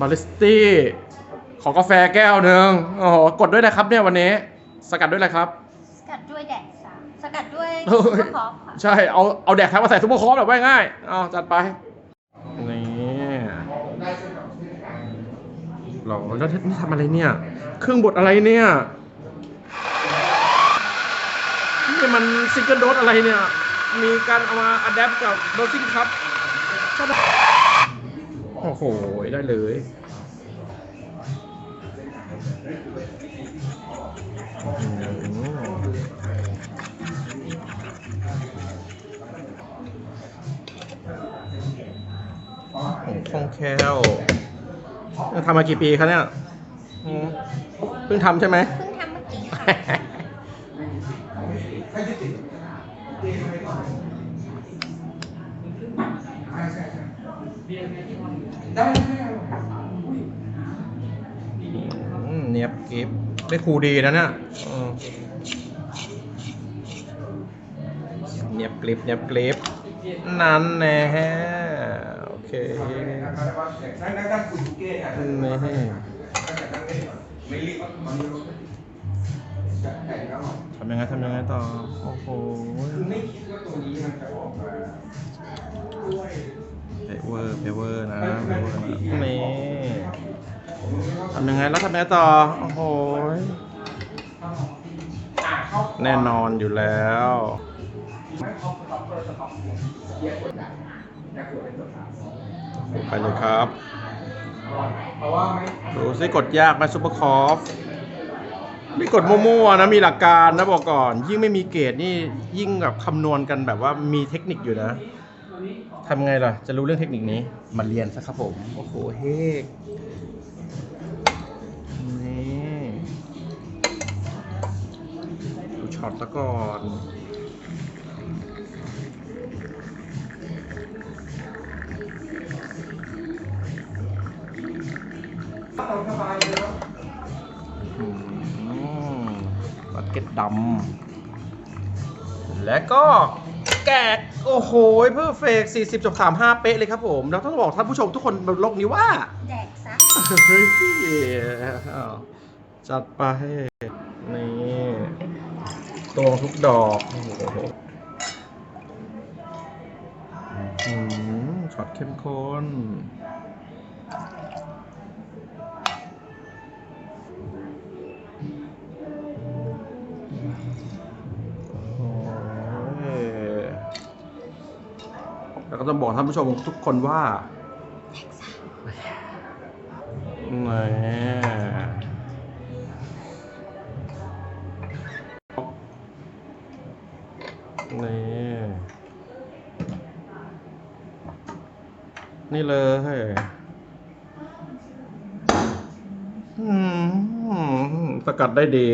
บาริสตี้ขอกาแฟแก้วหนึ่งโอ้โหกดด้วยนะครับเนี่ยวันนี้ สกัดด้วยอะไรครับ สกัดด้วยแดกสาสกัดด้วยเฮ้ซุปยเปอร์คอฟค่ะใช่ เอาเอาแดกแท้มาใส่ซุปเปอร์คอร์สแบบว่าง่ายเอาจัดไป นี่หรอแล้วนี่ทำอะไรเนี่ย เครื่องบดอะไรเนี่ย นี่มันซิงเกิลโดสอะไรเนี่ย มีการเอามาอัดแอปกับโดซิ่งครับชอบไหม โอ้โห ได้เลยอืมโอ้คล่องแคล่วทำมากี่ปีคะเนี่ยอืมเพิ่งทำใช่ไหมเพิ่งทำเมื่อกี้ค่ะ อืมเนียบกิฟได้ครูดีนะเนี่ยเนียบกริบเนียบกริบนั่นแน่โอเคนั่งนั่ยเก้อะนี่ไม่รีบจะแต่งแล้วหรอทำยังไงทำยังไงต่อ โอ้โห เพเวอร์เพเวอร์นะเพเวอร์นะนี่ทำยังไงแล้วทำยังไงต่อ โอ้โห แน่นอนอยู่แล้วไปเลยครับเพราะว่าไม่ดูซิกดยากไหมซุปเปอร์คอฟไม่กดมั่วๆนะมีหลักการนะบอกก่อน ยิ่งไม่มีเกรดนี่ยิ่งแบบคำนวณกันแบบว่ามีเทคนิคอยู่นะ ทำไงล่ะ จะรู้เรื่องเทคนิคนี้ มาเรียนซะครับผม โอ้โห เฮกนี่ดูช็อตซะก่อนสบายเลยเนาะอืมบักเก็ตดำ และก็ แกะโอ้โหเพอร์เฟกต์40จบ35 เป๊ะเลยครับผมแล้วต้องบอกท่านผู้ชมทุกคนบนโลกนี้ว่า แดกซะเฮ้ยอ้าวจัดไปนี่ตวงทุกดอกโอ้โหอืมช็อตเข้มข้น แล้วก็ต้องบอกท่านผู้ชมทุกคนว่าแหมนี่นี่เลยอืมสกัดได้ดี